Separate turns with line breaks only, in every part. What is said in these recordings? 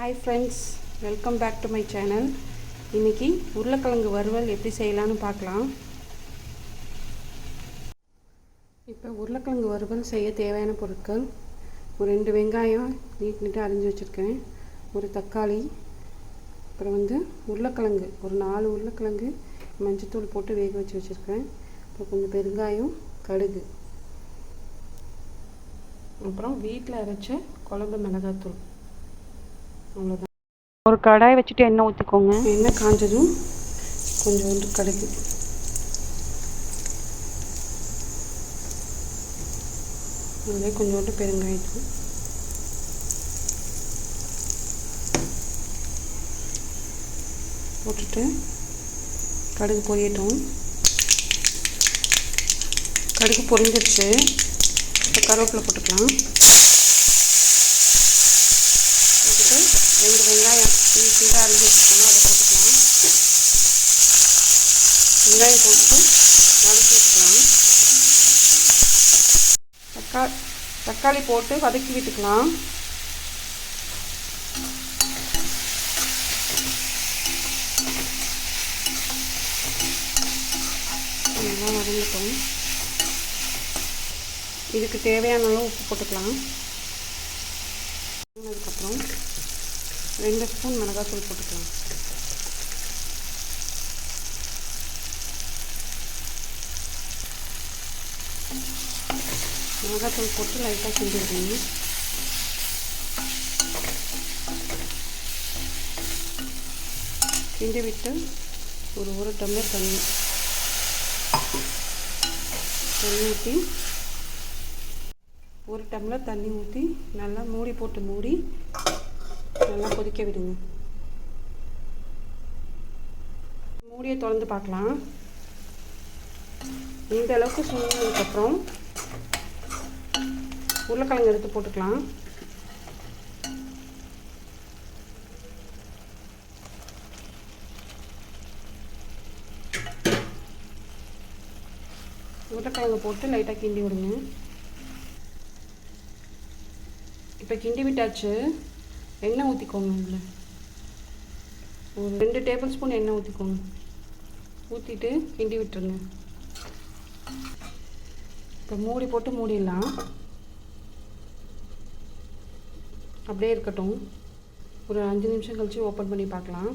Hi friends welcome back to my channel இன்றைக்கி உருளைக்கிழங்கு வறுவல் எப்படி செய்யலான்னு பார்க்கலாம். இப்போ உருளைக்கிழங்கு வறுவல் செய்ய தேவையான பொருட்கள் ஒரு ரெண்டு வெங்காயம் நீட் நீட்டாக அரிஞ்சு வச்சுருக்கேன் ஒரு தக்காளி அப்புறம் வந்து உருளைக்கிழங்கு ஒரு நாலு உருளைக்கிழங்கு மஞ்சத்தூள் போட்டு வேக வச்சு வச்சுருக்கேன். அப்புறம் கொஞ்சம் பெருங்காயம் கடுகு அப்புறம் வீட்டில் அரைச்ச குழம்பு மிளகாத்தூள். அவ்வளோதான்
ஒரு கடாய் வச்சுட்டு எண்ணெய் ஊற்றிக்கோங்க
எண்ணெய் காஞ்சதும் கொஞ்சோண்டு கடுகு. அதில் கொஞ்சோண்டு பெருங்காயத்தூள். போட்டுட்டு கடுகு பொரியட்டும். கடுகு பொரிஞ்சிருச்சு. இப்போ கருவேப்பிலை போட்டுக்கலாம் போட்டுட்டு ரெண்டு சீராக ஈஸியாக அரிஞ்சு வச்சுக்கணும் அதை போட்டுக்கலாம் வெங்காயம் போட்டு வதக்கி வச்சுக்கலாம் தக்கா தக்காளி போட்டு வதக்கி விட்டுக்கலாம். நல்லா வதங்கிட்டோம். இதுக்கு தேவையான அளவு உப்பு போட்டுக்கலாம். அதுக்கப்புறம் ரெண்டு ஸ்பூன் மிளகாத்தூள் போட்டுக்கலாம். மிளகாத்தூள் போட்டு லைட்டாக கிண்டி கிண்டி விட்டு ஒரு ஒரு டம்ளர் தண்ணி. தண்ணி ஊற்றி ஒரு டம்ளர் தண்ணி ஊற்றி நல்லா மூடி போட்டு மூடி நல்லா கொதிக்க விடுங்க. மூடியை திறந்து பார்க்கலாம். இந்த அளவுக்கு சுண்டினதுக்கப்புறம் உருளைக்கிழங்கு எடுத்து போட்டுக்கலாம். உருளைக்கிழங்கு போட்டு லைட்டாக கிண்டி விடுங்க. இப்போ கிண்டி விட்டாச்சு. எண்ணெய் ஊற்றிக்கோங்க இதில். ஒரு ரெண்டு டேபிள் ஸ்பூன் எண்ணெய் ஊற்றிக்கோங்க ஊற்றிட்டு கிண்டி விட்டுருங்க. இப்போ மூடி போட்டு மூடிடலாம். அப்படியே இருக்கட்டும். ஒரு அஞ்சு நிமிஷம் கழித்து ஓப்பன் பண்ணி பார்க்கலாம்.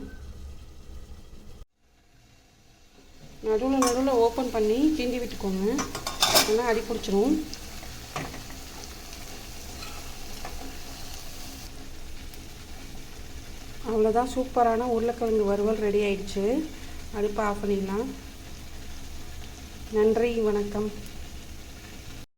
நடுவில் நடுவில் ஓப்பன் பண்ணி கிண்டி விட்டுக்கோங்க. ஏன்னா அடி பிடிச்சிரும். அவ்வளோதான் சூப்பரான உருளைக்கிழங்கு வறுவல் ரெடி ஆயிடுச்சு. அடுப்பை ஆஃப் பண்ணிடலாம். நன்றி வணக்கம்.